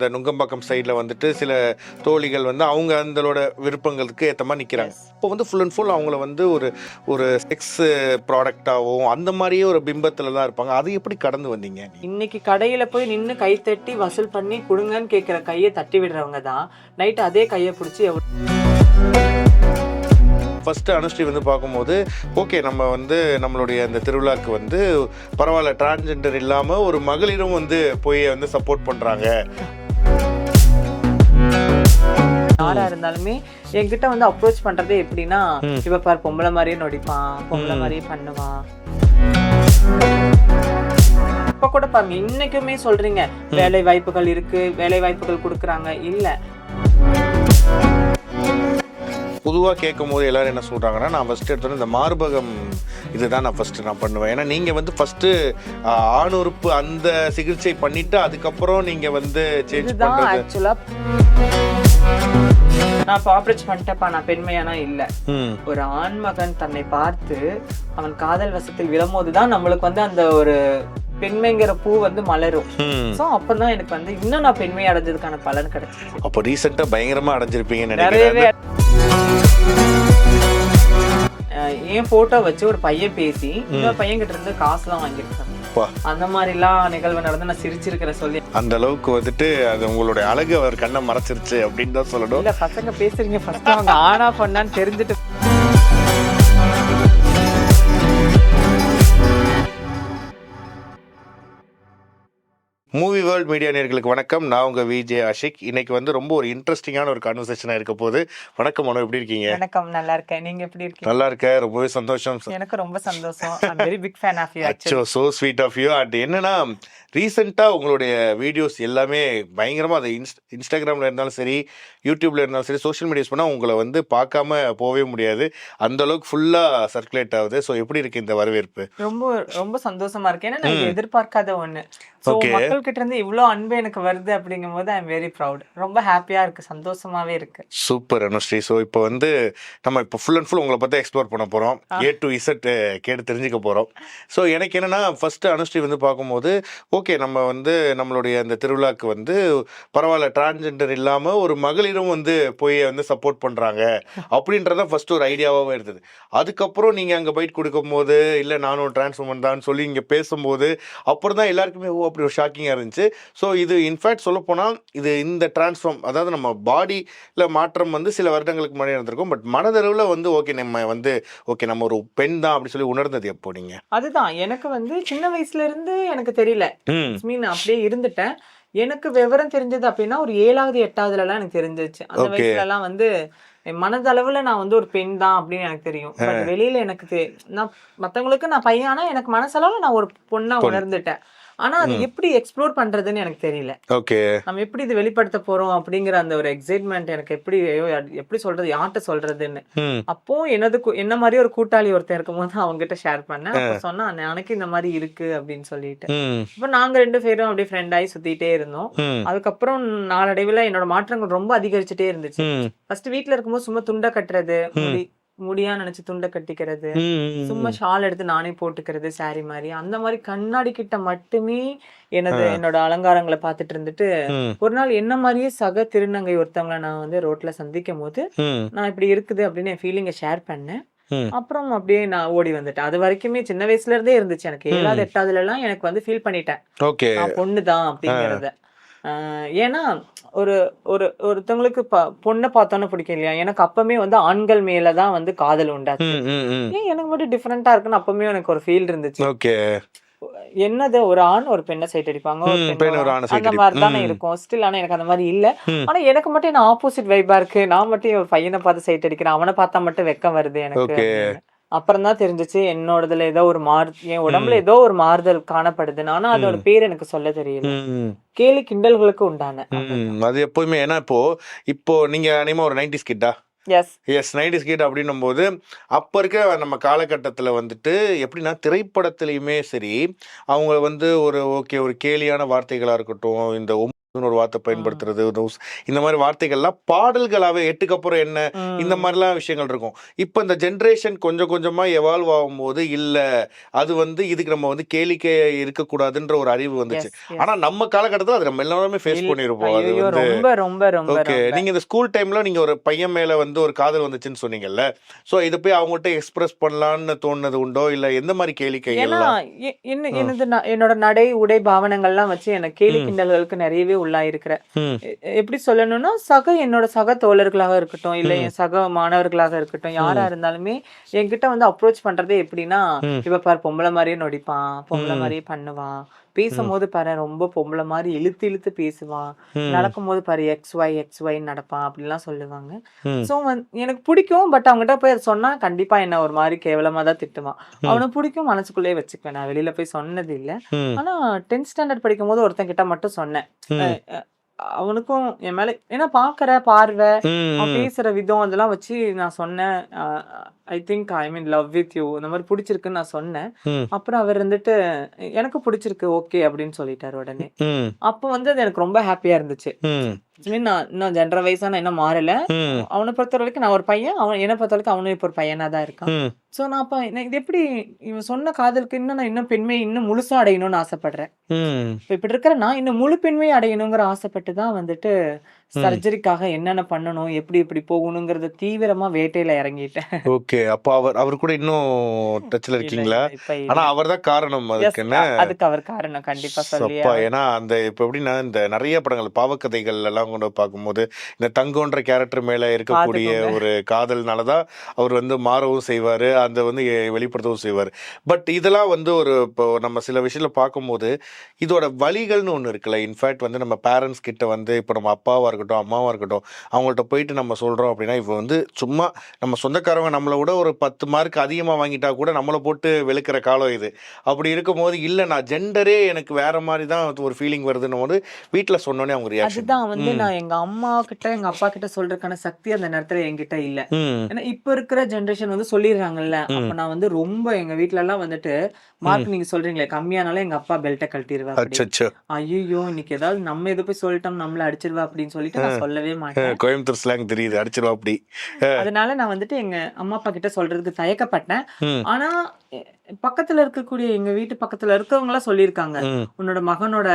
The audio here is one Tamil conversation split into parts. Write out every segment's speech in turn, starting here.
இந்த நுங்கம்பாக்கம் சைடில் வந்துட்டு சில தோழிகள் வந்து அவங்க அந்தளோட விருப்பங்களுக்கு ஏற்ற மாதிரி நிற்கிறாங்க இப்போ வந்து ஃபுல் அண்ட் ஃபுல் அவங்கள வந்து ஒரு ஒரு செக்ஸ் ப்ராடக்டாகவும் அந்த மாதிரியே ஒரு பிம்பத்தில் தான் இருப்பாங்க. அதை எப்படி கடந்து வந்தீங்க இன்னைக்கு கடையில போய் நின்னு கை தட்டி வசூல் பண்ணி கொடுங்கன்னு கேக்குற கையை தட்டி விடுறவங்க தான். நைட் அதே கையை பிடிச்சி ஃபஸ்ட்டு அனுஷ்டி வந்து பார்க்கும்போது ஓகே நம்ம வந்து நம்மளுடைய அந்த திருவிழாக்கு வந்து பரவாயில்ல டிரான்ஜெண்டர் இல்லாமல் ஒரு மகளிரும் வந்து போய் வந்து சப்போர்ட் பண்ணுறாங்க யாரா இருந்தாலுமே என்கிட்ட வந்து அப்ரோச் பண்றதே எப்படின்னா இப்ப பாரு பொம்பளை மாதிரியே நொடிப்பான் பொம்பளை மாதிரியே பண்ணுவான். இப்ப கூட பாருங்க இன்னைக்குமே சொல்றீங்க வேலை வாய்ப்புகள் இருக்கு வேலை வாய்ப்புகள் கொடுக்குறாங்க. இல்ல. பொதுவாக கேட்கும் போது எல்லாரும் என்ன சொல்கிறாங்கன்னா நான் ஃபஸ்ட்டு எடுத்தோன்னே இந்த மார்பகம் இதுதான் நான் ஃபஸ்ட்டு நான் பண்ணுவேன். ஏன்னா நீங்கள் வந்து ஃபஸ்ட்டு ஆண் உறுப்பு அந்த சிகிச்சை பண்ணிவிட்டு அதுக்கப்புறம் நீங்கள் வந்து சேஞ்ச் பண்ணுறது ஆக்சுவலா நான் ஆப்ரேட் பண்ணிட்டேப்பா நான் பெண்மையானா இல்ல. ஒரு ஆண்மகன் தன்னை பார்த்து அவன் காதல் வசத்தில் விழும்போது தான் நம்மளுக்கு வந்து அந்த ஒரு பெண்மைங்கிற பூ வந்து மலரும். சோ அப்பதான் எனக்கு வந்து இன்னும் நான் பெண்மை அடைஞ்சதுக்கான பலன் கிடைச்சிச்சு. அப்போ ரீசெண்டாக பயங்கரமாக அடைஞ்சிருப்பீங்கன்னு நிறையவே என் போட்டோ வச்சு ஒரு பையன் பேசி இன்னொரு பையன் கிட்ட இருந்து காசுலாம் வாங்கியிருக்காங்க அப்பா. அந்த மாதிரிலாம் நிகழ்வு நடந்து நான் சிரிச்சிருக்கிறேன் சொல்லி அந்த அளவுக்கு வந்துட்டு அது உங்களுடைய அழகு அவர் கண்ணை மறைச்சிருச்சு அப்படின்னு தான் சொல்லணும் இல்ல பசங்க பேசுறீங்க ஃபர்ஸ்ட் அவங்க ஆனா பண்ணான்னு தெரிஞ்சுட்டு மூவி வேர்ல்ட் மீடியா நேர்களுக்கு வணக்கம். நான் உங்க விஜே ஆஷிக். இன்னைக்கு வந்து ரொம்ப ஒரு இன்ட்ரெஸ்டிங்கான ஒரு கான்வர்சேஷனாக இருக்க போது வணக்கம் மனோ எப்படி இருக்கீங்க? வணக்கம் நல்லா இருக்கேன். நீங்க எப்படி இருக்கீங்க? நல்லா இருக்க ரொம்பவே சந்தோஷம். எனக்கு ரொம்ப சந்தோஷம். Very big fan of you அச்சோ so sweet of you and என்னன்னா ரீசெண்டாக உங்களுடைய வீடியோஸ் எல்லாமே பயங்கரமாக அது இன்ஸ்ட் இன்ஸ்டாகிராமில் இருந்தாலும் சரி யூடியூப்ல இருந்தாலும் சரி சோஷியல் மீடியாஸ் பண்ணால் உங்களை வந்து பார்க்காம போகவே முடியாது. அந்த அளவுக்கு ஃபுல்லாக சர்க்குலேட் ஆகுது. ஸோ எப்படி இருக்கு இந்த வரவேற்பு? ரொம்ப ரொம்ப சந்தோஷமா இருக்கு. ஏன்னா நான் எதிர்பார்க்காத ஒண்ணு. So Okay. மக்கள் கிட்ட இருந்து இவ்ளோ அன்பு எனக்கு வருது அப்படிங்கும் போது ஐ எம் வெரி ப்ரௌட் ரொம்ப ஹாப்பியா இருக்கு. சந்தோஷமாவே இருக்கு. சூப்பர் அனுஸ்ரீ ஸோ இப்போ வந்து நம்ம இப்போ ஃபுல் அண்ட் ஃபுல் உங்களை பற்றி எக்ஸ்ப்ளோர் பண்ண போகிறோம் ஏ டு இசட் கேட்டு தெரிஞ்சுக்க போகிறோம் ஸோ எனக்கு என்னன்னா ஃபஸ்ட்டு அனுஸ்ரீ வந்து பார்க்கும்போது ஓகே நம்ம வந்து நம்மளுடைய அந்த திருவிழாக்கு வந்து பரவாயில்ல டிரான்ஜெண்டர் இல்லாமல் ஒரு மகளிரும் வந்து போய் வந்து சப்போர்ட் பண்ணுறாங்க அப்படின்றத ஃபஸ்ட்டு ஒரு ஐடியாவாகவும் இருந்தது. அதுக்கப்புறம் நீங்கள் அங்கே பைட் கொடுக்கும்போது இல்லை நானும் டிரான்ஸ் உமன் தான் சொல்லி இங்கே பேசும்போது அப்புறம் தான் எல்லாருக்குமே ஓ அப்படி ஒரு ஷாக்கிங்காக இருந்துச்சு. ஸோ இது இன்ஃபேக்ட் சொல்லப்போனால் இது இந்த டிரான்ஸ்ஃபார்ம் அதாவது நம்ம பாடியில் மாற்றம் வந்து சில வருடங்களுக்கு முன்னாடி இருந்திருக்கும் பட் மனதளவில் வந்து ஓகே நம்ம வந்து ஓகே நம்ம ஒரு பெண் தான் அப்படி சொல்லி உணர்ந்தது எப்போ நீங்கள் அதுதான். எனக்கு வந்து சின்ன வயசுலேருந்து எனக்கு தெரியல. மீன் அப்படியே இருந்துட்டேன். எனக்கு விவரம் தெரிஞ்சது அப்படின்னா ஒரு ஏழாவது எட்டாவதுல எல்லாம் எனக்கு தெரிஞ்சிச்சு அந்த Okay. வயசுல எல்லாம் வந்து மனதளவுல நான் வந்து ஒரு பெண் தான் அப்படின்னு எனக்கு தெரியும். வெளியில எனக்கு நான் மத்தவங்களுக்கு நான் பையன் ஆனா எனக்கு மனசளவுல நான் ஒரு பொண்ணா உணர்ந்துட்டேன். ஆனா அது எப்படி எக்ஸ்ப்ளோர் பண்றதுன்னு எனக்கு தெரியல. ஓகே. நம்ம எப்படி இது வெளிப்படுத்த போறோம் அப்படிங்கிற அந்த ஒரு எக்ஸைட்மெண்ட் எனக்கு எப்படி எப்படி சொல்றது யார்கிட்ட சொல்றதுன்னு. அப்போ எனது என்ன மாதிரி ஒரு கூட்டாளி ஒருத்தன் இருக்கும்போது அவங்க கிட்ட ஷேர் பண்ணேன். சொன்னா எனக்கு இந்த மாதிரி இருக்கு அப்படின்னு சொல்லிட்டு. ம். அப்ப நாங்க ரெண்டு பேரும் அப்படியே ஃப்ரெண்ட் ஆகி சுத்திட்டே இருந்தோம். அதுக்கப்புறம் நாளடைவுல என்னோட மாற்றங்கள் ரொம்ப அதிகரிச்சுட்டே இருந்துச்சு. ஃபர்ஸ்ட் வீட்ல இருக்கும்போது சும்மா துண்டை கட்டுறது முடி முடியா நினைச்சு துண்டை கட்டிக்கிறது. சும்மா ஷால் எடுத்து நானே போட்டுக்கிறது saree மாதிரி. அந்த மாதிரி கண்ணாடி கிட்ட மட்டுமே எனது என்னோட அலங்காரங்களை பார்த்துட்டு இருந்துட்டு ஒரு நாள் என்ன மாதிரியே சக திருநங்கை ஒருத்தவங்கள நான் வந்து ரோட்ல சந்திக்கும் போது நான் இப்படி இருக்குது அப்படின்னு என் ஃபீலிங்கை ஷேர் பண்ணேன். அப்புறம் அப்படியே நான் ஓடி வந்துட்டேன். அது வரைக்குமே சின்ன வயசுல இருந்தே இருந்துச்சு எனக்கு. ஏழாவது எட்டாவதுல எல்லாம் எனக்கு வந்து ஃபீல் பண்ணிட்டேன். நான் பொண்ணுதான் அப்படிங்கறத. ஆஹ் ஏன்னா ஒரு ஒரு ஒருத்தவங்களுக்கு பொண்ணை பார்த்தோன்னே பிடிக்கும் இல்லையா? எனக்கு அப்பமே வந்து ஆண்கள் மேலதான் வந்து காதல் உண்டாச்சு. ஏன் எனக்கு மட்டும் டிஃப்ரெண்டா இருக்குன்னு அப்பமே எனக்கு ஒரு ஃபீல் இருந்துச்சு. ஓகே. என்னது ஒரு ஆண் ஒரு பெண்ணை சைட் அடிப்பாங்க அந்த மாதிரி தானே. இருக்கும். ஸ்டில் ஆனா எனக்கு அந்த மாதிரி இல்ல. ஆனா எனக்கு மட்டும் என்ன ஆப்போசிட் வைபா இருக்கு? நான் மட்டும் ஒரு பையனை பார்த்து சைட் அடிக்கிறேன். அவனை பார்த்தா மட்டும் வெக்கம் வருது எனக்கு. அப்புறம் தான் தெரிஞ்சுச்சு என்னோடதுல ஏதோ ஒரு மாறு என் உடம்புல ஏதோ ஒரு மாறுதல் காணப்படுது. ஆனா அதோட பேர் எனக்கு சொல்ல தெரியல. கேலி கிண்டல்களுக்கு உண்டான அது எப்போதுமே ஏன்னா இப்போ இப்போ நீங்க அனிமா ஒரு நைன்டிஸ் கிட்டா எஸ் எஸ் நைன்டிஸ் கிட் அப்படின்னும் போது அப்போ இருக்க நம்ம காலகட்டத்தில் வந்துட்டு எப்படின்னா திரைப்படத்துலையுமே சரி அவங்க வந்து ஒரு ஓகே ஒரு கேலியான வார்த்தைகளாக இருக்கட்டும் இந்த ஒரு வார்த்தை பயன்படுத்துறது இந்த மாதிரி வார்த்தைகள்லாம் பாடல்களாவே எட்டுக்கு அப்புறம் என்ன இந்த மாதிரிலாம் விஷயங்கள் இருக்கும். இப்போ இந்த ஜென்ரேஷன் கொஞ்சம் கொஞ்சமா எவால்வ் ஆகும்போது இல்ல அது வந்து இதுக்கு நம்ம வந்து கேளிக்கை இருக்கக்கூடாதுன்ற ஒரு அறிவு வந்துச்சு. ஆனா நம்ம காலகட்டத்துல அது நம்ம எல்லாருமே ஃபேஸ் பண்ணிருப்போம். அது வந்து ரொம்ப ரொம்ப ஓகே. ரொம்ப. நீங்க இந்த ஸ்கூல் டைம்ல நீங்க ஒரு பையன் மேல வந்து ஒரு காதல் வந்துச்சுன்னு சொன்னீங்கல்ல. சோ இத போய் அவங்ககிட்ட எக்ஸ்பிரஸ் பண்ணலாம்னு தோணுனது உண்டோ? இல்ல எந்த மாதிரி கேளிக்கை என்னது என்னோட நடை உடை பாவனைகள்லாம் வச்சு எனக்கு கேலி கிண்டல்களுக்கு நிறையவே எ- எப்படி சொல்லணும்னா சக என்னோட சக தோழர்களாக இருக்கட்டும் இல்ல என் சக மாணவர்களாக இருக்கட்டும் யாரா இருந்தாலுமே என்கிட்ட வந்து அப்ரோச் பண்றதே எப்படின்னா. இவ பாரு பொம்பளை மாதிரியே நடிப்பான் பொம்பளை. மாதிரியே பண்ணுவான் பேசும்போது பாரு ரொம்ப பொம்பளை மாதிரி இழுத்து இழுத்து பேசுவான். நடக்கும்போது பாரு எக்ஸ் ஒய் எக்ஸ் ஒய் நடப்பான் அப்படிலாம் சொல்லுவாங்க. ஸோ எனக்கு பிடிக்கும் பட் அவங்ககிட்ட போய் அதை சொன்னா கண்டிப்பா என்ன ஒரு மாதிரி கேவலமா தான் திட்டுவான். அவனுக்கு பிடிக்கும் மனசுக்குள்ளேயே வச்சுக்குவேன். நான் வெளியில போய் சொன்னது இல்ல. ஆனா டென்த் ஸ்டாண்டர்ட் படிக்கும் போது ஒருத்தன் கிட்ட மட்டும் சொன்னேன். அவனுக்கும் என் மேல ஏன்னா பாக்குற பார்வை பேசுற விதம் அதெல்லாம் வச்சு நான் சொன்னேன். I think I mean love with you இந்த மாதிரி பிடிச்சிருக்குன்னு நான் சொன்னேன். அப்புறம் அவர் வந்துட்டு எனக்கு பிடிச்சிருக்கு ஓகே அப்படின்னு சொல்லிட்டாரு உடனே. அப்போ வந்து அது எனக்கு ரொம்ப ஹாப்பியா இருந்துச்சு. ம். I mean, நான் இன்னும் ஜென்ர வயசா நான் இன்னும் மாறல. அவனை பொறுத்த வரைக்கும் நான் ஒரு பையன் அவன் என்னை பொறுத்த வரைக்கும் அவனும் இப்போ ஒரு பையனா தான் இருக்கான். ஸோ நான் அப்போ இது எப்படி இவன் சொன்ன காதலுக்கு இன்னும் நான் இன்னும் பெண்மை இன்னும் முழுசா அடையணும்னு ஆசைப்படுறேன். இப்போ இப்படி இருக்கிற நான் இன்னும் முழு பெண்மை அடையணுங்கிற ஆசைப்பட்டு தான் வந்துட்டு சர்ஜரிக்காக என்னென்ன பண்ணணும் எப்படி எப்படி போகணுங்கிறத தீவிரமா வேட்டையில இறங்கிட்டேன். ஓகே அப்போ அவர் அவர் கூட இன்னும் டச்ல இருக்கீங்களா. ஆனா அவர் தான் காரணம் அதுக்கு என்ன? அதுக்கு அவர் காரணம் கண்டிப்பா சொல்லி ஏன்னா அந்த இப்போ எப்படின்னா இந்த நிறைய படங்கள் பாவக்கதைகள் எல்லாம் கொண்டு பார்க்கும்போது இந்த தங்கோன்ற கேரக்டர் மேல இருக்கக்கூடிய. ஒரு காதல்னால தான் அவர் வந்து மாறவும் செய்வாரு அந்த வந்து வெளிப்படுத்தவும் செய்வார். பட் இதெல்லாம் வந்து ஒரு இப்போ நம்ம சில விஷயத்துல பார்க்கும்போது இதோட வழிகள்னு ஒன்று இருக்குல்ல. இன்ஃபேக்ட் வந்து நம்ம பேரண்ட்ஸ் கிட்ட வந்து இப்போ நம்ம அப்பாவா இருக்கட்டும் அம்மாவா இருக்கட்டும் அவங்கள்ட்ட போயிட்டு நம்ம சொல்றோம் அப்படின்னா இப்போ வந்து சும்மா நம்ம சொந்தக்காரங்க நம்மளை விட ஒரு பத்து மார்க் அதிகமாக வாங்கிட்டா கூட நம்மளை போட்டு வெளுக்கிற காலம் இது. அப்படி இருக்கும்போது இல்லை நான் ஜெண்டரே எனக்கு வேற மாதிரி தான் ஒரு ஃபீலிங் வருதுன்னு போது வீட்டில் சொன்னோன்னே அவங்க ரியாக்ஷன் அதுதான் வந்து நான் எங்க அம்மா கிட்ட எங்க அப்பா கிட்ட சொல்றதுக்கான சக்தி அந்த நேரத்துல என்கிட்ட இல்ல. ஏன்னா இப்ப இருக்கிற ஜெனரேஷன் வந்து சொல்லிடுறாங்கல்ல அப்ப நான் வந்து ரொம்ப எங்க வீட்ல எல்லாம் வந்துட்டு மார்க் நீங்க சொல்றீங்களே கம்மியானாலும் எங்க அப்பா பெல்ட்டை கழட்டிடுவாரு அச்சோ ஐயோ இன்னைக்கு ஏதாவது நம்ம எது போய் சொல்லிட்டோம் நம்மள அடிச்சிருவா அப்படின்னு சொல்லிட்டு நான் சொல்லவே மாட்டேன். கோயம்புத்தூர் ஸ்லாங் தெரியுது. அடிச்சிருவா அப்படி. அதனால நான் வந்துட்டு எங்க அம்மா அப்பா கிட்ட சொல்றதுக்கு தயக்கப்பட்டேன். ஆனா பக்கத்துல இருக்கக்கூடிய எங்க வீட்டு பக்கத்துல இருக்கவங்க எல்லாம் சொல்லியிருக்காங்க உன்னோட மகனோட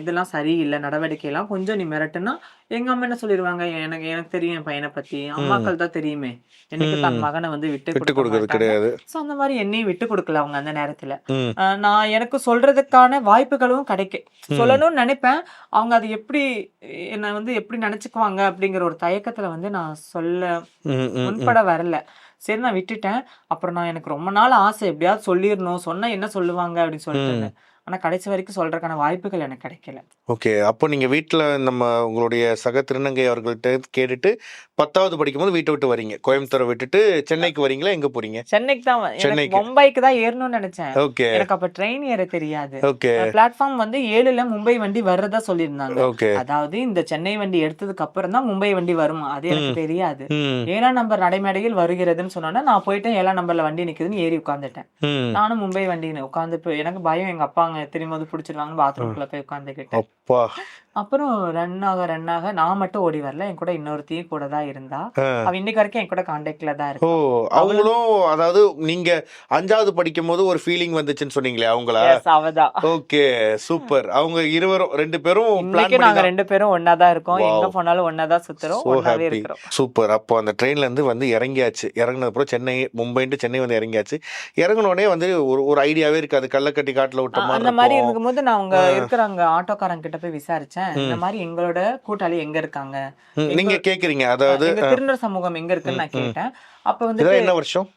இதெல்லாம் சரியில்லை நடவடிக்கை எல்லாம் கொஞ்சம் நீ மிரட்டுனா எங்க அம்மா என்ன சொல்லிடுவாங்க எனக்கு எனக்கு தெரியும் என் பையனை பத்தி. அம்மாக்கள் தான் தெரியுமே. எனக்கு தன் மகனை வந்து விட்டு விட்டு கொடுக்க கொடுக்கறது கிடையாது. சோ அந்த மாதிரி என்னையும் விட்டு கொடுக்கல அவங்க அந்த நேரத்துல. நான் எனக்கு சொல்றதுக்கான வாய்ப்புகளும் கிடைக்கும் சொல்லணும்னு நினைப்பேன். அவங்க அது எப்படி என்னை வந்து எப்படி நினைச்சுக்குவாங்க அப்படிங்கிற ஒரு தயக்கத்துல வந்து நான் சொல்ல முன்பட வரல. சரி நான் விட்டுட்டேன். அப்புறம் நான் எனக்கு ரொம்ப நாள் ஆசை எப்படியாவது சொல்லிடணும் சொன்னா என்ன சொல்லுவாங்க அப்படின்னு சொல்லிட்டு இருந்தேன். ஆனா கடைசி வரைக்கும் சொல்றதுக்கான வாய்ப்புகள் எனக்கு கிடைக்கல. ஓகே. அப்போ நீங்க வீட்ல நம்ம உங்களுடைய சக திருநங்கை அவர்கள்ட்ட கேட்டுட்டு பத்தாவது படிக்கும்போது வீட்டை விட்டு வரீங்க. கோயம்புத்தூரை விட்டுட்டு சென்னைக்கு வரீங்களா? எங்க போறீங்க? சென்னைக்கு தான் சென்னைக்கு. மும்பைக்கு தான் ஏறணும்னு நினைச்சேன். ஓகே. எனக்கு அப்ப ட்ரெயின் ஏற தெரியாது. ஓகே. பிளாட்ஃபார்ம் வந்து ஏழுல மும்பை வண்டி வர்றதா சொல்லியிருந்தாங்க. ஓகே. அதாவது இந்த சென்னை வண்டி எடுத்ததுக்கு அப்புறம் தான் மும்பை வண்டி வருமா? அது எனக்கு தெரியாது. ஏழாம் நம்பர் நடைமேடையில் வருகிறதுன்னு சொன்னோன்னா நான் போயிட்டேன். ஏழாம் நம்பர்ல வண்டி நிக்குதுன்னு ஏறி உட்காந்துட்டேன் நானும் மும்பை வண்டின்னு உட்காந்து எனக்கு பயம் எங்க அப்பா அங்க திரும்பி வந்து பிடிச்சிருவாங்க பாத்ரூம்குள்ள போய் உட்காந்துக்கிட்டேன் அப்பா. அப்புறம் ரன் ஆக ரன் ஆக நான் மட்டும் ஓடி வரல. என் கூட இன்னொருத்தையும் கூட தான் இருந்தா. அவ இன்னைக்கு வரைக்கும் என் கூட கான்டாக்ட்ல தான் ஓ இருக்கு அவங்களும் அதாவது நீங்க அஞ்சாவது படிக்கும் போது ஒரு ஃபீலிங் வந்துச்சுன்னு சொன்னீங்களே அவங்களா? அவதான். ஓகே சூப்பர் அவங்க இருவரும் ரெண்டு பேரும் இன்னைக்கு நாங்க ரெண்டு பேரும் ஒன்னா தான் இருக்கோம். எங்க போனாலும் ஒன்னா தான் சுத்துறோம் ஹாப்பி இருக்கிறோம். சூப்பர் அப்போ அந்த ட்ரெயின்ல இருந்து வந்து இறங்கியாச்சு. இறங்குனது அப்புறம் சென்னை மும்பைன்ட்டு சென்னை வந்து இறங்கியாச்சு. இறங்குன உடனே வந்து ஒரு ஒரு ஐடியாவே இருக்காது. கள்ளக்கட்டி காட்டுல விட்ட மாதிரி அந்த மாதிரி இருக்கும். இருக்கும்போது நான் அவங்க இருக்கிறாங்க ஆட்டோக்காரங்க கிட்ட போய் விசாரிச்சேன். இந்த மாதிரி எங்களோட கூட்டாளி எங்க இருக்காங்க? நீங்க கேக்குறீங்க. அதாவது திருநர் சமூகம் எங்க இருக்குன்னு நான் கேட்டேன். அப்ப வந்து என்ன வருஷம்?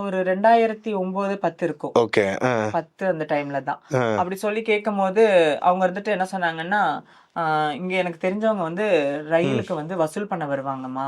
ஒரு ரெண்டாயிரத்தி ஒன்பது பத்து இருக்கும். ஓகே பத்து அந்த டைம்ல தான். அப்படி சொல்லி கேட்கும் போது அவங்க வந்துட்டு என்ன சொன்னாங்கன்னா இங்க எனக்கு தெரிஞ்சவங்க வந்து ரயிலுக்கு வந்து வசூல் பண்ண வருவாங்கம்மா.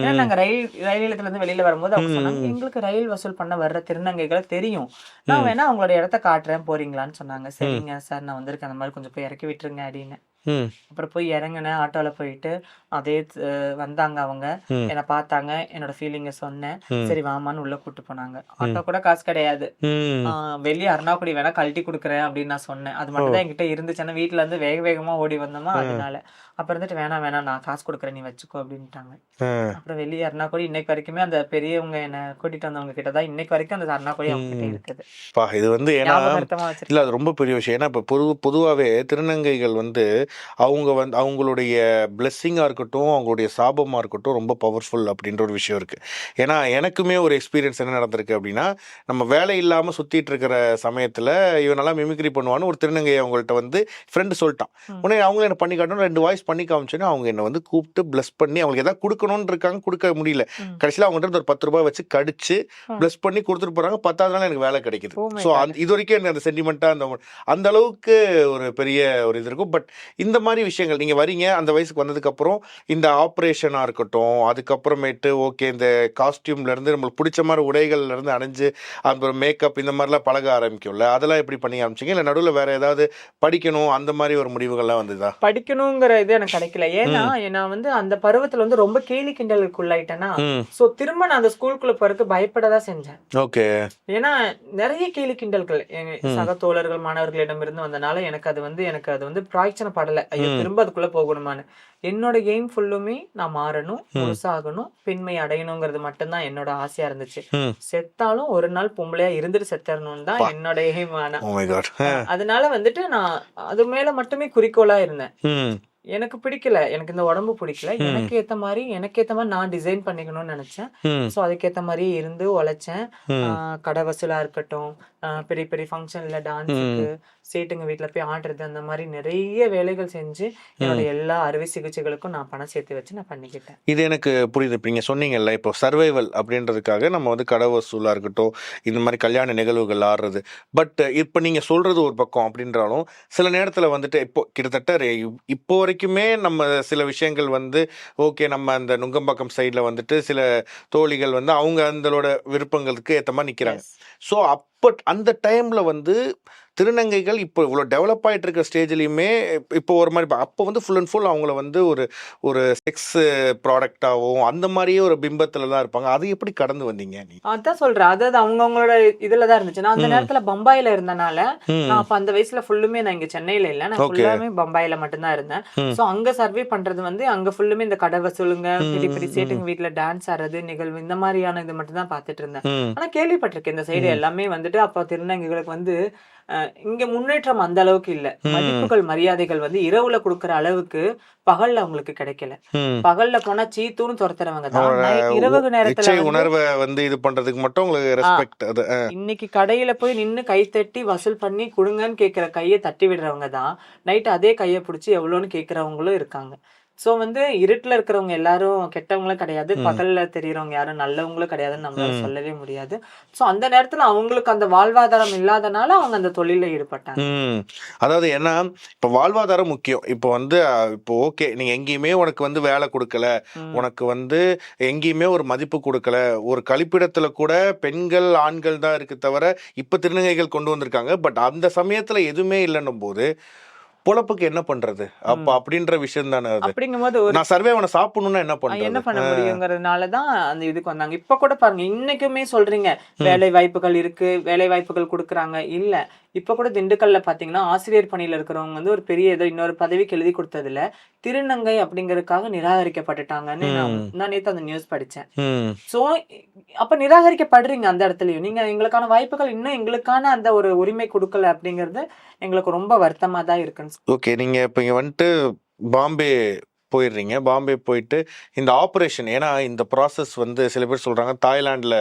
ஏன்னா நாங்க ரயில் ரயில் நிலையத்துல இருந்து வெளியில வரும்போது அவங்க சொன்னாங்க எங்களுக்கு ரயில் வசூல் பண்ண வர்ற திருநங்கைகளை தெரியும். நான் வேணா அவங்களோட இடத்த காட்டுறேன் போறீங்களான்னு சொன்னாங்க. சரிங்க சார் நான் வந்திருக்கேன். அந்த மாதிரி கொஞ்சம் போய் இறக்கி விட்டுருங்க அப்படின்னு. ம். அப்புறம் போய் இறங்குனேன் ஆட்டோல போயிட்டு அதே அஹ், வந்தாங்க அவங்க. ம். என்னை பார்த்தாங்க என்னோட ஃபீலிங்கை சொன்னேன். ம். சரி வாமான்னு உள்ள கூட்டு போனாங்க. ஆட்டோ கூட காசு கிடையாது. ம். ஆஹ் வெளிய அருணாக்குடி வேணா கழட்டி கொடுக்குறேன் அப்படின்னு நான் சொன்னேன். அது மட்டும் தான் என்கிட்ட இருந்துச்சுன்னா வீட்ல இருந்து வேக வேகமா ஓடி வந்தோமா அதனால. அப்புறம் இருந்துட்டு வேணாம் வேணாம் நான் காசு கொடுக்குறேன் நீ வச்சுக்கோ அப்படின்ட்டாங்க. ஆ. அப்புறம் வெளியே அருணாக்குடி இன்னைக்கு வரைக்குமே அந்த பெரியவங்க என்ன கூட்டிட்டு வந்தவங்க கிட்ட தான் இன்னைக்கு வரைக்கும் அந்த அருணாக்குடி அவங்க கிட்ட இருக்குது. பா இது வந்து ஏன்னா ஞாபகார்த்தமா வச்சிருக்கேன். இல்ல அது ரொம்ப பெரிய விஷயம். ஏன்னா இப்போ பொது பொதுவாகவே திருநங்கைகள் வந்து அவங்க வந்து அவங்களுடைய பிளெஸ்ஸிங்காக இருக்கட்டும் அவங்களுடைய சாபமாக இருக்கட்டும் ரொம்ப பவர்ஃபுல் அப்படின்ற ஒரு விஷயம் இருக்குது ஏன்னா எனக்குமே ஒரு எக்ஸ்பீரியன்ஸ் என்ன நடந்திருக்கு அப்படின்னா நம்ம வேலை இல்லாமல் சுற்றிட்டு இருக்கிற சமயத்தில் இவனெல்லாம் மிமிக்ரி பண்ணுவான்னு ஒரு திருநங்கை அவங்கள்ட்ட வந்து ஃப்ரெண்டு சொல்லிட்டான். உடனே அவங்க என்ன பண்ணி காட்டணும் ரெண்டு வாய்ஸ் பண்ணி காமிச்சோன்னே அவங்க என்னை வந்து கூப்பிட்டு ப்ளஸ் பண்ணி அவங்களுக்கு எதாவது கொடுக்கணும்னு இருக்காங்க கொடுக்க முடியல. கடைசியில் அவங்ககிட்ட ஒரு பத்து ரூபாய் வச்சு கடிச்சு. ப்ளஸ் பண்ணி கொடுத்துட்டு போகிறாங்க பத்தாவது நாள் எனக்கு வேலை கிடைக்குது Oh ஸோ God. அந்த இது வரைக்கும் எனக்கு அந்த சென்டிமெண்ட்டாக அந்த அந்த அளவுக்கு ஒரு பெரிய ஒரு இது இருக்கும் பட் இந்த மாதிரி விஷயங்கள் நீங்கள் வரீங்க அந்த வயசுக்கு வந்ததுக்கப்புறம் இந்த ஆப்ரேஷனாக இருக்கட்டும் அதுக்கப்புறமேட்டு ஓகே இந்த காஸ்டியூம்லேருந்து நம்மளுக்கு பிடிச்ச மாதிரி உடைகள்லேருந்து அணிஞ்சு அப்புறம் மேக்கப் இந்த மாதிரிலாம் பழக ஆரம்பிக்கும்ல அதெல்லாம் எப்படி பண்ணி ஆரம்பிச்சிங்க இல்லை நடுவில் வேறு ஏதாவது படிக்கணும் அந்த மாதிரி ஒரு முடிவுகள்லாம் வந்ததா? படிக்கணுங்கிற இது எனக்கு கிடைக்கல. ஏன்னா நான் வந்து அந்த பருவத்துல வந்து ரொம்ப கேலி கிண்டலுக்கு உள்ளாயிட்டேன்னா சோ திரும்ப நான் அந்த ஸ்கூலுக்குள்ள போறதுக்கு பயப்படதான் செஞ்சேன். ஓகே. ஏன்னா நிறைய கேலி கிண்டல்கள் சக தோழர்கள் மாணவர்களிடம் இருந்து வந்தனால எனக்கு அது வந்து எனக்கு அது வந்து பிராய்ச்சனை படல ஐயோ திரும்ப அதுக்குள்ள போகணுமான்னு. என்னோட எய்ம் ஃபுல்லுமே நான் மாறணும் முழுசாகணும் பெண்மை அடையணுங்கிறது மட்டும்தான் என்னோட ஆசையா இருந்துச்சு. செத்தாலும் ஒரு நாள் பொம்பளையா இருந்துட்டு செத்தரணும்னு தான் என்னோட எய்ம் காட் அதனால வந்துட்டு நான் அது மேல மட்டுமே குறிக்கோளா இருந்தேன். எனக்கு பிடிக்கல. எனக்கு இந்த உடம்பு பிடிக்கல. எனக்கு ஏத்த மாதிரி எனக்கு ஏத்த மாதிரி நான் டிசைன் பண்ணிக்கணும்னு நினைச்சேன். ஸோ அதுக்கேத்த மாதிரி இருந்து உழைச்சேன். கடை வசூலா இருக்கட்டும் பெரிய பெரிய ஃபங்க்ஷன்ல டான்ஸுக்கு சேட்டுங்க வீட்ல போய் ஆடுறது அந்த மாதிரி நிறைய வேலைகள் செஞ்சு என்னோட எல்லா அறுவை சிகிச்சைகளுக்கும் நான் பணம் சேர்த்து வச்சு நான் பண்ணிக்கிட்டேன். இது எனக்கு புரியுது. இப்போ நீங்கள் சொன்னீங்கல்ல இப்போ சர்வைவல் அப்படின்றதுக்காக நம்ம வந்து கடை வசூலாக இருக்கட்டும் இந்த மாதிரி கல்யாண நிகழ்வுகள் ஆடுறது. பட் இப்போ நீங்கள் சொல்கிறது ஒரு பக்கம் அப்படின்றாலும் சில நேரத்தில் வந்துட்டு இப்போ கிட்டத்தட்ட இப்போ வரைக்குமே நம்ம சில விஷயங்கள் வந்து ஓகே நம்ம அந்த நுங்கம்பாக்கம் சைடில் வந்துட்டு சில தோழிகள் வந்து அவங்க அந்தளோட விருப்பங்களுக்கு ஏற்ற மாதிரி நிற்கிறாங்க ஸோ அப்போ அந்த டைமில் வந்து திருநங்கைகள் இப்போ இவ்வளோ டெவலப் ஆகிட்டு இருக்க ஸ்டேஜ்லேயுமே இப்போ ஒரு மாதிரி அப்போ வந்து ஃபுல் அண்ட் ஃபுல் அவங்கள வந்து ஒரு ஒரு செக்ஸ் ப்ராடக்டாகவும் அந்த மாதிரியே ஒரு பிம்பத்துல தான் இருப்பாங்க. அதை எப்படி கடந்து வந்தீங்க நீ? அதான் சொல்றேன். அதாவது அவங்கவங்களோட இதுல தான் இருந்துச்சு. நான் அந்த. நேரத்துல பம்பாயில இருந்தனால நான் அப்ப அந்த வயசுல ஃபுல்லுமே நான் இங்க சென்னையில இல்ல. நான். ஃபுல்லாமே பம்பாயில மட்டும்தான் இருந்தேன். சோ அங்க சர்வே பண்றது வந்து அங்க ஃபுல்லுமே இந்த கடை வசூலுங்க பெரிய பெரிய சேட்டுங்க வீட்ல டான்ஸ் ஆடுறது நிகழ்வு இந்த மாதிரியான இது மட்டும் தான் பாத்துட்டு இருந்தேன். ம், ஆனா கேள்விப்பட்டிருக்கேன் இந்த சைடு எல்லாமே வந்துட்டு அப்ப திருநங்கைகளுக்கு வந்து இங்க முன்னேற்றம் அந்த அளவுக்கு இல்ல. மதிப்புகள் மரியாதைகள் வந்து இரவுல கொடுக்கற அளவுக்கு பகல்ல அவங்களுக்கு கிடைக்கல. பகல்ல போனா சீத்தூன்னு துரத்துறவங்க தான். இரவு நேரத்துல உணர்வை வந்து இது பண்றதுக்கு மட்டும் உங்களுக்கு ரெஸ்பெக்ட் அது ஆ. இன்னைக்கு கடையில போய் நின்னு கை தட்டி வசூல் பண்ணி கொடுங்கன்னு கேக்குற கையை தட்டி விடுறவங்க தான். நைட் அதே கையை பிடிச்சி எவ்வளோன்னு கேக்குறவங்களும் இருக்காங்க. சோ வந்து இருட்டுல இருக்கிறவங்க எல்லாரும் கெட்டவங்களும் கிடையாது. பகல்ல தெரியறவங்க யாரும் நல்லவங்களும் கிடையாதுன்னு நம்மளால. சொல்லவே முடியாது. சோ அந்த நேரத்துல அவங்களுக்கு அந்த வாழ்வாதாரம் இல்லாதனால அவங்க அந்த தொழில ஈடுபட்டாங்க. அதாவது என்ன? இப்போ வாழ்வாதாரம் முக்கியம். இப்போ வந்து இப்போ ஓகே. நீங்க எங்கேயுமே உனக்கு வந்து வேலை கொடுக்கல. உனக்கு வந்து எங்கேயுமே ஒரு மதிப்பு கொடுக்கல. ஒரு கழிப்பிடத்துல கூட பெண்கள் ஆண்கள் தான் இருக்கு தவிர இப்ப திருநங்கைகள் கொண்டு வந்திருக்காங்க. பட் அந்த சமயத்துல எதுவுமே இல்லைன்னும் போது பொழப்புக்கு என்ன பண்றது? அப்ப அப்படின்ற விஷயம் தானே அது. அப்படிங்கும்போது நான் சர்வே அவனை சாப்பிடணும்னா என்ன அஹ் என்ன பண்ண முடியுங்கிறதுனால தான் அந்த இதுக்கு வந்தாங்க. இப்ப கூட பாருங்க இன்னைக்குமே சொல்றீங்க வேலை வாய்ப்புகள் இருக்கு வேலை வாய்ப்புகள் கொடுக்குறாங்க. இல்ல இப்ப கூட திண்டுக்கல்ல பாத்தீங்கன்னா ஆசிரியர் பணியில இருக்கிறவங்க வந்து ஒரு பெரிய ஏதோ இன்னொரு பதவிக்கு எழுதி கொடுத்ததுல திருநங்கை அப்படிங்கறதுக்காக நிராகரிக்கப்பட்டுட்டாங்கன்னு நான் நேத்து அந்த நியூஸ் படிச்சேன். ம். சோ அப்ப நிராகரிக்கப்படுறீங்க அந்த இடத்துலயும். நீங்க எங்களுக்கான வாய்ப்புகள் இன்னும் எங்களுக்கான அந்த ஒரு உரிமை கொடுக்கல அப்படிங்கிறது எங்களுக்கு ரொம்ப வருத்தமா தான் இருக்குன்னு ஓகே நீங்க இப்போ இங்க வந்துட்டு பாம்பே போயிடுறீங்க. பாம்பே போயிட்டு இந்த ஆப்ரேஷன் ஏன்னா இந்த ப்ராசஸ் வந்து சில பேர் சொல்றாங்க தாய்லாண்டில்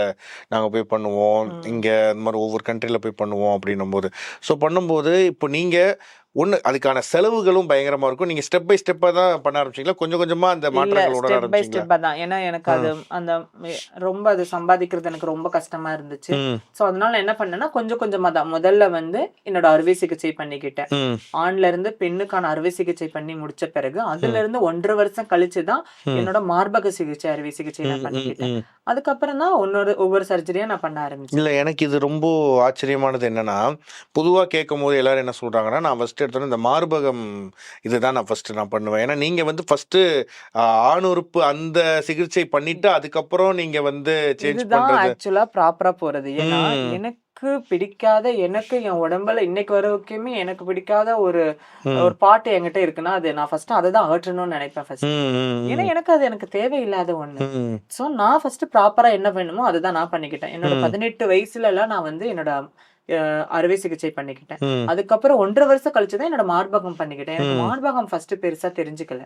நாங்கள் போய் பண்ணுவோம். இங்கே இந்த மாதிரி ஒவ்வொரு கண்ட்ரியில் போய் பண்ணுவோம். அப்படின்னும் போது ஸோ பண்ணும்போது இப்போ நீங்கள் ஒன்று அதுக்கான செலவுகளும் பயங்கரமாக இருக்கும். நீங்கள் ஸ்டெப் பை ஸ்டெப்பாக தான் பண்ண ஆரம்பிச்சிங்களா? கொஞ்சம் கொஞ்சமாக அந்த இல்ல மாற்றங்கள் உணர ஸ்டெப் பை ஆரம்பிச்சிங்களா? ஸ்டெப்பா தான். ஏன்னா எனக்கு அது அந்த ரொம்ப அது சம்பாதிக்கிறது எனக்கு ரொம்ப கஷ்டமா இருந்துச்சு. சோ அதனால என்ன பண்ணேன்னா கொஞ்சம் கொஞ்சமா தான். முதல்ல வந்து என்னோட அறுவை சிகிச்சை பண்ணிக்கிட்டேன். ஆண்ல இருந்து பெண்ணுக்கான அறுவை சிகிச்சை பண்ணி முடிச்ச பிறகு அதுல இருந்து ஒன்றரை வருஷம் கழிச்சு தான் என்னோட மார்பக சிகிச்சை அறுவை சிகிச்சை நான் பண்ணிக்கிட்டேன். அதுக்கப்புறம் தான் ஒன்னொரு ஒவ்வொரு சர்ஜரியா நான் பண்ண ஆரம்பிச்சேன். இல்லை எனக்கு இது ரொம்ப ஆச்சரியமானது என்னன்னா பொதுவாக கேட்கும் போது எல்லாரும் என்ன சொல்றாங்கன்னா நான் ஃபர்ஸ்ட் ஃபர்ஸ்ட் எடுத்தோன்னே இந்த மார்பகம் இதுதான் நான் ஃபர்ஸ்ட் நான் பண்ணுவேன். ஏன்னா நீங்க வந்து ஃபர்ஸ்ட் ஆணுறுப்பு அந்த சிகிச்சை பண்ணிட்டு அதுக்கப்புறம் நீங்க வந்து சேஞ்ச் இதுதான் பண்றது. ஆக்சுவலா ப்ராப்பரா போறது. ஏன்னா. எனக்கு பிடிக்காத எனக்கு என் உடம்புல இன்னைக்கு வரைக்குமே எனக்கு பிடிக்காத ஒரு. ஒரு பாட்டு என்கிட்ட இருக்குன்னா அது நான் ஃபர்ஸ்ட் அதை தான் அகற்றணும்னு நினைப்பேன் ஃபர்ஸ்ட் ஏன்னா எனக்கு அது எனக்கு தேவையில்லாத ஒண்ணு. சோ நான் ஃபர்ஸ்ட் ப்ராப்பரா என்ன வேணுமோ அதுதான் நான் பண்ணிக்கிட்டேன். என்னோட. பதினெட்டு வயசுல எல்லாம் நான் வந்து என்னோட அறுவை சிகிச்சை பண்ணிக்கிட்டேன். அதுக்கப்புறம் ஒன்றரை வருஷம் கழிச்சு தான் என்னோட மார்பகம் பண்ணிக்கிட்டேன். எனக்கு. மார்பகம் ஃபர்ஸ்ட் பெருசா தெரிஞ்சுக்கல.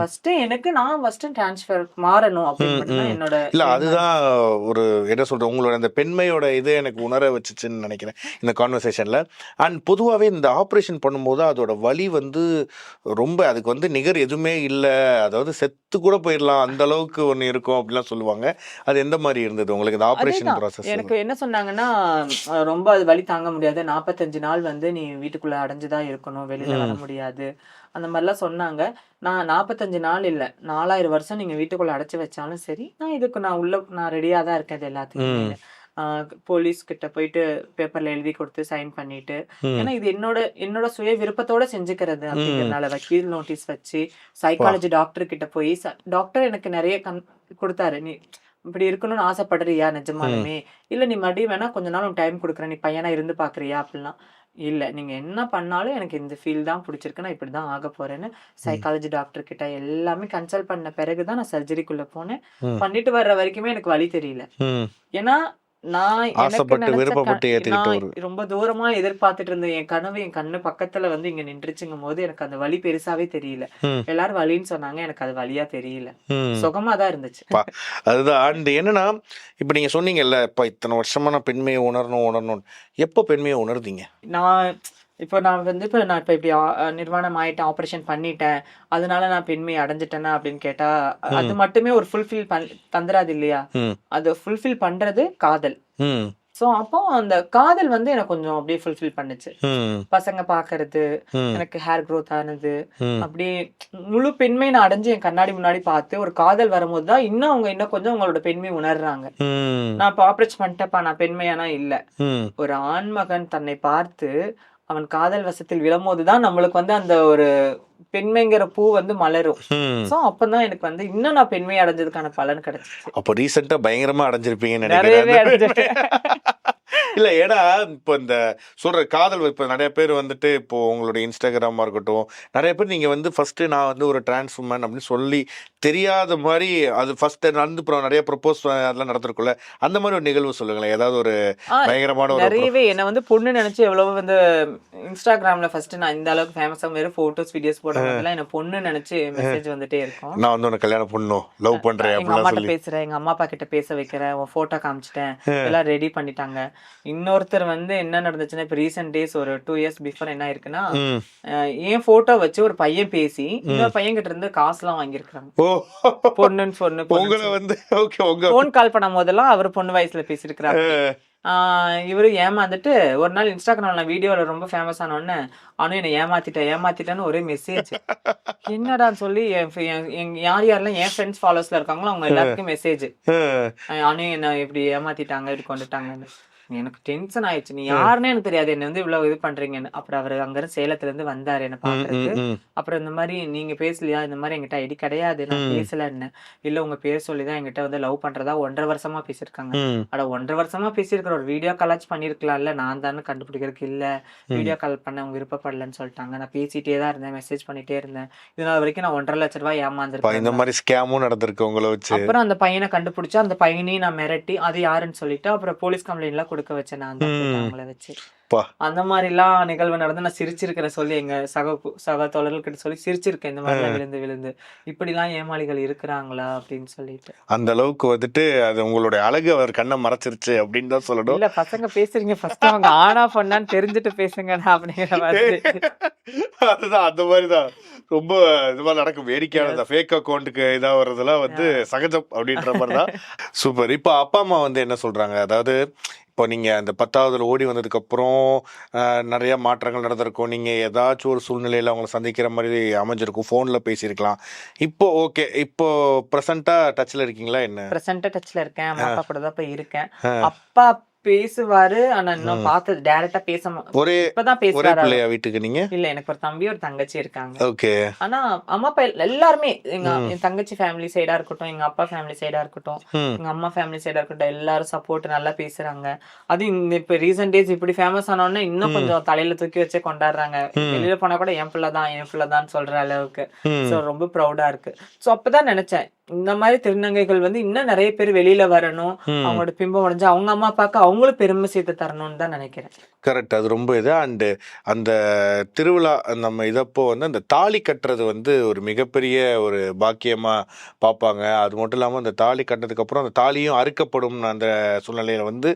ஃபர்ஸ்ட் எனக்கு நான் ஃபர்ஸ்ட் டிரான்ஸ்ஃபர் மாறணும் அப்படின்னு. என்னோட இல்ல அதுதான் ஒரு என்ன சொல்ற உங்களோட அந்த பெண்மையோட இது எனக்கு உணர வச்சுச்சுன்னு நினைக்கிறேன் இந்த கான்வர்சேஷன்ல அண்ட் பொதுவாகவே இந்த ஆப்ரேஷன் பண்ணும்போது அதோட வலி வந்து ரொம்ப அதுக்கு வந்து நிகர் எதுவுமே இல்லை. அதாவது செத்து கூட போயிடலாம் அந்த அளவுக்கு ஒன்று இருக்கும் அப்படிலாம் சொல்லுவாங்க. அது எந்த மாதிரி இருந்தது உங்களுக்கு இந்த ஆப்ரேஷன். ப்ராசஸ் எனக்கு என்ன சொன்னாங்கன்னா ரொம்ப அது வலி தாங்க முடியாது. நாற்பத்தஞ்சு நாள் வந்து நீ வீட்டுக்குள்ள அடைஞ்சுதான் இருக்கணும். வெளியில வர. முடியாது. அந்த மாதிரிலாம் சொன்னாங்க. நான் நாற்பத்தஞ்சு நாள் இல்ல. நாலாயிரம் வருஷம் நீங்க வீட்டுக்குள்ள அடைச்சு வச்சாலும் சரி நான் இதுக்கு நான் உள்ள நான் ரெடியா தான் இருக்கேன் இது எல்லாத்துக்குமே. போலீஸ் கிட்ட போயிட்டு பேப்பர்ல எழுதி கொடுத்து சைன் பண்ணிட்டு ஏன்னா இது என்னோட என்னோட சுய விருப்பத்தோட செஞ்சுக்கிறது அப்படிங்கறதுனால வக்கீல் நோட்டீஸ் வச்சு சைக்காலஜி டாக்டர் கிட்ட போய் டாக்டர் எனக்கு நிறைய கன் கொடுத்தாரு. நீ இப்படி இருக்கணும்னு ஆசைப்படுறியா நிஜமாலுமே? இல்ல நீ மறுபடியும் வேணா கொஞ்ச நாள் உன் டைம் கொடுக்குறேன். நீ பையனா இருந்து பாக்குறியா? அப்படிலாம். இல்ல நீங்க என்ன பண்ணாலும் எனக்கு இந்த ஃபீல் தான் பிடிச்சிருக்கு. நான் இப்படிதான் ஆக போறேன்னு சைக்காலஜி டாக்டர் கிட்ட எல்லாமே கன்சல்ட் பண்ண பிறகுதான் நான் சர்ஜரிக்குள்ள போனேன். பண்ணிட்டு வர்ற வரைக்குமே எனக்கு வலி தெரியல. ஏன்னா நான் ஆசைப்பட்டு, விருப்பப்பட்டு ஏத்துக்கிட்ட ரொம்ப தூரமா எதிர்பார்த்துட்டு இருந்த என் கனவு என் கண்ணு பக்கத்துல வந்து இங்க நின்றுச்சுங்கும் போது எனக்கு அந்த வலி பெருசாவே தெரியல. எல்லாரும் வலின்னு சொன்னாங்க. எனக்கு அது வலியா தெரியல. சுகமா தான் இருந்துச்சு. அதுதான். அண்ட் என்னன்னா இப்போ நீங்க சொன்னீங்கல்ல இப்போ இத்தனை வருஷமா நான் பெண்மையை உணரணும் உணரணும் எப்போ பெண்மையை உணர்ந்தீங்க? நான் இப்போ நான் வந்து இப்போ நான் இப்போ இப்படி நிர்வாணம் ஆயிட்டேன் ஆப்ரேஷன் பண்ணிட்டேன். அதனால நான் பெண்மையை அடைஞ்சிட்டேனா அப்படின்னு கேட்டா அது மட்டுமே ஒரு ஃபுல்ஃபில் பண் தந்துராது இல்லையா? அது ஃபுல்ஃபில் பண்றது காதல். ஸோ அப்போ அந்த காதல் வந்து எனக்கு கொஞ்சம் அப்படியே ஃபுல்ஃபில் பண்ணுச்சு. பசங்க பாக்குறது எனக்கு ஹேர் growth ஆனது அப்படியே முழு பெண்மை நான் அடைஞ்சு என் கண்ணாடி முன்னாடி பார்த்து ஒரு காதல் வரும்போது தான் இன்னும் அவங்க இன்னும் கொஞ்சம் அவங்களோட பெண்மை உணர்றாங்க. நான் இப்போ ஆப்ரேட் பண்ணிட்டேப்பா நான் பெண்மையானா இல்ல. ஒரு ஆண்மகன் தன்னை பார்த்து அவன் காதல் வசத்தில் விழும்போது தான் நம்மளுக்கு வந்து அந்த ஒரு பெண்மைங்கிற பூ வந்து மலரும். சோ அப்பதான் எனக்கு வந்து இன்னும் நான் பெண்மை அடைஞ்சதுக்கான பலன் கிடைச்சிச்சு. அப்போ ரீசெண்டா பயங்கரமா அடைஞ்சிருப்பீங்கன்னு நிறையவே அடைஞ்சிட்டேன் இல்ல ஏன்னா இப்போ இந்த சொல்ற காதல் இப்போ நிறைய பேர் வந்துட்டு இப்போ உங்களுடைய இன்ஸ்டாகிராமா இருக்கட்டும் நிறைய பேர் நீங்க வந்து ஃபர்ஸ்ட் நான் வந்து ஒரு டிரான்ஸ் உமன் அப்படின்னு சொல்லி தெரியாத மாதிரி அது ஃபர்ஸ்ட் நடந்து அப்புறம் நிறைய ப்ரொபோஸ் அதெல்லாம் நடந்திருக்குல்ல அந்த மாதிரி ஒரு நிகழ்வு சொல்லுங்களேன். ஏதாவது ஒரு பயங்கரமான ஒரு நிறையவே. என்ன வந்து பொண்ணு நினைச்சு எவ்வளவு வந்து இன்ஸ்டாகிராம்ல ஃபர்ஸ்ட் நான் இந்த அளவுக்கு ஃபேமஸா வெறும் போட்டோஸ் வீடியோஸ் போடுறதுலாம் என்ன பொண்ணு நினைச்சு மெசேஜ் வந்துட்டே இருக்கும். நான் வந்து உனக்கு கல்யாணம் பண்ணும் லவ் பண்றேன் எங்க அப்படிலாம் அம்மாட்ட சொல்லி. பேசுறேன் எங்க அம்மா அப்பா கிட்ட பேச வைக்கிறேன் உன் போட்டோ காமிச்சிட்டேன் எல்லாம் ரெடி பண்ணிட்டாங்க. இன்னொருத்தர் வந்து என்ன நடந்துச்சுன்னா இப்ப ரீசெண்ட் டேஸ் ஒரு டூ இயர்ஸ் பிஃபோர் என்ன இருக்குன்னா என் போட்டோ வச்சு ஒரு பையன் பேசி இன்னொரு பையன் கிட்ட இருந்து காசுலாம் வாங்கியிருக்காங்க பொண்ணுன்னு பொண்ணு உங்களை வந்து ஓகே உங்க கால் பண்ணும் போதெல்லாம் அவர் பொண்ணு வயசுல பேசியிருக்கிறாரு. இவரு ஏமாந்துட்டு ஒரு நாள் இன்ஸ்டாகிராம்ல வீடியோல ரொம்ப ஃபேமஸ் ஆன உடனே அவனும் என்னை ஏமாத்திட்டேன் ஏமாத்திட்டேன்னு ஒரே மெசேஜ் என்னடான்னு சொல்லி யார் யாரெல்லாம் என் ஃப்ரெண்ட்ஸ் ஃபாலோஸ்ல இருக்காங்களோ அவங்க எல்லாத்துக்கும் மெசேஜ் அவனையும் என்ன இப்படி ஏமாத்திட்டாங்க இப்படி கொண்டுட்டாங்கன்னு. எனக்கு டென்ஷன் ஆயிடுச்சு. நீ யாருன்னே எனக்கு தெரியாது. என்ன வந்து இவ்வளவு இது பண்றீங்கன்னு. அப்புறம் அவர் அங்க இருந்து சேலத்துல இருந்து வந்தாரு என்ன பாக்குறதுக்கு அப்புறம் இந்த மாதிரி நீங்க பேசலையா? இந்த மாதிரி என்கிட்ட ஐடி கிடையாது. நான் பேசலன்னு. இல்ல உங்க பேர் சொல்லிதான் என்கிட்ட வந்து லவ் பண்றதா ஒன்றரை வருஷமா பேசியிருக்காங்க. அட ஒன்றரை வருஷமா பேசியிருக்கிற ஒரு வீடியோ காலாச்சும் பண்ணிருக்கலாம்ல நான் தானே கண்டுபிடிக்கிறதுக்கு இல்ல. வீடியோ கால் பண்ண அவங்க விருப்பப்படலன்னு சொல்லிட்டாங்க. நான் பேசிட்டே தான் இருந்தேன். மெசேஜ் பண்ணிட்டே இருந்தேன். இதனால வரைக்கும் நான் ஒன்றரை லட்ச ரூபாய் இந்த ஏமாந்துருக்கேன் மாதிரி ஸ்கேமும் நடந்திருக்கு உங்களை வச்சு. அப்புறம் அந்த பையனை கண்டுபிடிச்சு அந்த பையனையும் நான் மிரட்டி அது யாருன்னு சொல்லிட்டு அப்புறம் போலீஸ் கம்ப்ளைண்ட் எல்லாம் கொடுக்க வச்சேன் நான் அவங்கள வச்சு. அந்த மாதிரி எல்லாம் நிகழ்வு நடந்து நான் சிரிச்சிருக்கிறேன் சொல்லி எங்க சக சக தோழர்கள்கிட்ட சொல்லி சிரிச்சிருக்கேன் இந்த மாதிரி விழுந்து விழுந்து. இப்படி எல்லாம் ஏமாளிகள் இருக்கிறாங்களா அப்படின்னு சொல்லிட்டு. அந்த அளவுக்கு வந்துட்டு அது உங்களுடைய அழகு அவர் கண்ணை மறைச்சிருச்சு அப்படின்னு தான் சொல்லணும். இல்ல பசங்க பேசுறீங்க ஃபர்ஸ்ட் அவங்க ஆனா பண்ணான்னு தெரிஞ்சுட்டு பேசுங்க அப்படிங்கிற மாதிரி. அதுதான் அந்த மாதிரி தான் ரொம்ப இது மாதிரி நடக்கும். வேடிக்கையானது ஃபேக் அக்கௌண்ட்டுக்கு இதா வர்றதெல்லாம் வந்து சகஜம் அப்படின்ற மாதிரி தான் சூப்பர் இப்போ அப்பா அம்மா வந்து என்ன சொல்றாங்க? அதாவது இப்போ நீங்க அந்த பத்தாவதுல ஓடி வந்ததுக்கு அப்புறம் ஆஹ், நிறைய மாற்றங்கள் நடந்திருக்கும். நீங்க ஏதாச்சும் ஒரு சூழ்நிலையில அவங்களை சந்திக்கிற மாதிரி அமைஞ்சிருக்கும். ஃபோன்ல பேசியிருக்கலாம். இப்போ ஓகே. இப்போ ப்ரெசண்டா டச்ல இருக்கீங்களா என்ன? பிரசன்டா டச்ல இருக்கேன். அப்பா கூட தான் போய் இருக்கேன். அப்பா பேசுவாரு. ஆனா இன்னும் பார்த்து டைரக்டா பேச ஒரே இப்பதான் பேசுறாரு வீட்டுக்கு நீங்க? இல்ல எனக்கு ஒரு தம்பி ஒரு தங்கச்சி இருக்காங்க. ஓகே. ஆனா அம்மா அப்பா எல்- எல்லாருமே எங்க என் தங்கச்சி ஃபேமிலி சைடா இருக்கட்டும் எங்க அப்பா ஃபேமிலி சைடா இருக்கட்டும் எங்க அம்மா ஃபேமிலி சைடா இருக்கட்டும் எல்லாரும் சப்போர்ட் நல்லா பேசுறாங்க. அது இப்ப ரீசன்ட் டேஸ் இப்படி ஃபேமஸ் ஆனோடனே இன்னும் கொஞ்சம் தலையில தூக்கி வச்சே கொண்டாடுறாங்க. வெளியில போனா கூட என் பிள்ளை தான் என் பிள்ளை தான் சொல்ற அளவுக்கு. சோ ரொம்ப ப்ரௌடா இருக்கு. சோ அப்பதான் நினைச்சேன் இந்த மாதிரி திருநங்கைகள் வந்து இன்னும் நிறைய பேர் வெளியில வரணும். அவங்களோட பிம்பம் உடைஞ்சு அவங்க அம்மா அப்பாவுக்கு அவங்களும் பெருமை சேர்த்து தரணும்னு தான் நினைக்கிறேன். கரெக்ட் அது ரொம்ப இது. அண்டு அந்த திருவிழா நம்ம இதப்போ வந்து அந்த தாலி கட்டுறது வந்து ஒரு மிகப்பெரிய ஒரு பாக்கியமா பார்ப்பாங்க. அது மட்டும் இல்லாமல் அந்த தாலி கட்டினதுக்கு அப்புறம் அந்த தாலியும் அறுக்கப்படும் அந்த சூழ்நிலையில வந்து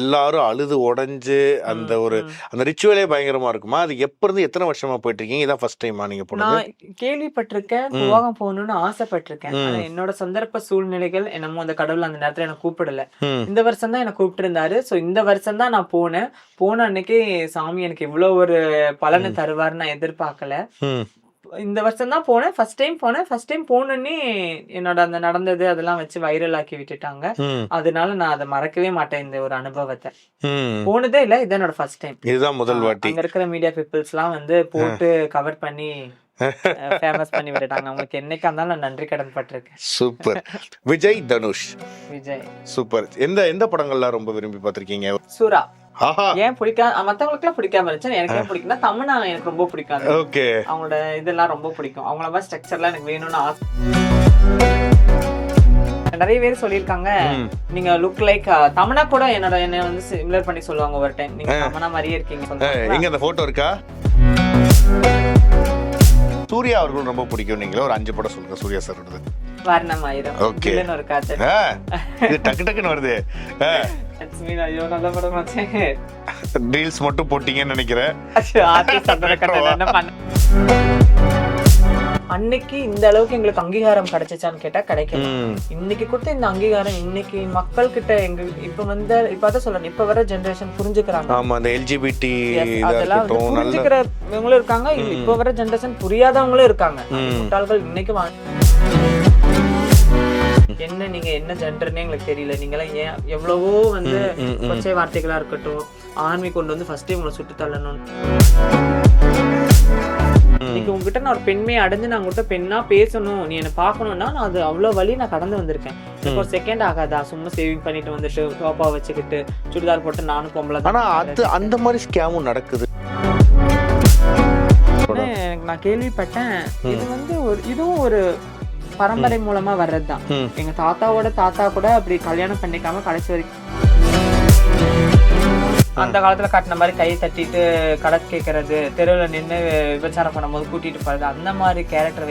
எல்லாரும் அழுது உடைஞ்சு அந்த ஒரு அந்த ரிச்சுவலே பயங்கரமா இருக்குமா? அது எப்ப இருந்து எத்தனை வருஷமா போயிட்டு இருக்கீங்க? இதான் ஃபர்ஸ்ட் டைமா நீங்க போனது. கேள்விப்பட்டிருக்கேன் போகணும்னு ஆசைப்பட்டிருக்கேன். என்னோட சந்தர்ப்ப சூழ்நிலைகள் என்னமோ அந்த கடவுள் அந்த நேரத்துல எனக்கு கூப்பிடல. இந்த வருஷம் தான் எனக்கு கூப்பிட்டு இருந்தாரு சோ இந்த வருஷம் தான் நான் போனேன். போன அன்னைக்கு சாமி எனக்கு இவ்வளவு ஒரு பலனை தருவார்னு நான் எதிர்பார்க்கல. இந்த வருஷம் தான் போனேன். ஃபர்ஸ்ட் டைம் போனேன். ஃபர்ஸ்ட் டைம் போனோடனே என்னோட அந்த நடந்தது அதெல்லாம் வச்சு வைரல் ஆக்கி விட்டுட்டாங்க. அதனால நான் அதை மறக்கவே மாட்டேன் இந்த ஒரு அனுபவத்தை. போனதே இல்ல. இது என்னோட ஃபர்ஸ்ட் டைம் இதுதான் முதல் வாட்டி. அங்க இருக்கிற மீடியா பீப்புள்ஸ் எல்லாம் வந்து போட்டு கவர் பண்ணி ஃபேமஸ் பண்ணி விட்டுட்டாங்க. அவங்களுக்கு என்னைக்கா இருந்தாலும் நான் நன்றி கடன் பட்டிருக்கேன். சூப்பர். விஜய் தனுஷ். விஜய். சூப்பர். எந்த எந்த படங்கள்லாம் ரொம்ப விரும்பி பார்த்திருக்கீங்க? சூரா. ஏன் பிடிக்காம மத்தவங்களுக்கு எல்லாம் பிடிக்காம இருந்துச்சு. எனக்கு ஏன் பிடிக்கும்னா தமிழா எனக்கு ரொம்ப பிடிக்காது. ஓகே. அவங்களோட இதெல்லாம் ரொம்ப பிடிக்கும். அவங்கள மாதிரி ஸ்ட்ரக்சர்லாம் எனக்கு வேணும்னு ஆசை. நிறைய பேர் சொல்லியிருக்காங்க. நீங்க லுக் லைக் தமனா கூட என்னோட என்ன வந்து சிமிலர் பண்ணி சொல்லுவாங்க ஒரு டைம் நீங்க தமனா மாதிரியே இருக்கீங்க எங்க அந்த போட்டோ இருக்கா? சூர்யா அவர்கள் ரொம்ப பிடிக்கும். நீங்களே ஒரு அஞ்சு படம் சொல்லுங்க சூர்யா சார் வர்ணம் ஆயிரம் Okay. வில்லன் ஒரு இது டக்கு டக்குன்னு வருது. லட்சுமி ஐயோ நல்ல படம் ரீல்ஸ் மட்டும் போட்டீங்கன்னு நினைக்கிறேன். அன்னைக்கு இந்த அளவுக்கு எங்களுக்கு அங்கீகாரம் கிடைச்சிச்சான்னு கேட்டா கிடைக்கல. இன்னைக்கு கொடுத்த இந்த அங்கீகாரம் இன்னைக்கு மக்கள் கிட்ட எங்க இப்ப வந்து இப்ப அதான் சொல்றேன் இப்ப வர ஜெனரேஷன் புரிஞ்சுக்கிறாங்க. ஆமா அந்த எல்ஜிபிடி அதெல்லாம் புரிஞ்சுக்கிறவங்களும் இருக்காங்க. இப்ப வர ஜெனரேஷன் புரியாதவங்களும் இருக்காங்க. முட்டாள்கள் இன்னைக்கு என்ன நீங்க என்ன ஜெண்டர்னே எங்களுக்கு தெரியல. நீங்களாம் ஏன் எவ்வளவோ வந்து. கொச்சை வார்த்தைகளா இருக்கட்டும் ஆர்மி கொண்டு வந்து ஃபர்ஸ்ட் உங்களை சுட்டு தள்ளணும் இன்னைக்கு உங்ககிட்ட நான் ஒரு பெண்மையை அடைஞ்சு நான் உங்ககிட்ட பெண்ணா பேசணும். நீ என்ன பார்க்கணும்னா நான் அது அவ்வளவு வழி நான் கடந்து வந்திருக்கேன். எனக்கு ஒரு செகண்ட் ஆகாதா? சும்மா சேவிங் பண்ணிட்டு வந்துட்டு டோப்பா வச்சுக்கிட்டு சுடிதார் போட்டு நானும் பொம்பளை ஆனா அது அந்த மாதிரி ஸ்கேமும் நடக்குது. நான் கேள்விப்பட்டேன். இது வந்து ஒரு இதுவும் ஒரு பரம்பரை மூலமா வர்றதுதான். ம். எங்க தாத்தாவோட தாத்தா கூட அப்படி கல்யாணம் பண்ணிக்காம கடைசி வரைக்கும். அந்த காலத்துல காட்டின மாதிரி கை தட்டிட்டு கடை கேட்கறது தெருவுல நின்னு விபச்சாரம் பண்ணும்போது கூட்டிட்டு போறது அந்த மாதிரி கேரக்டர்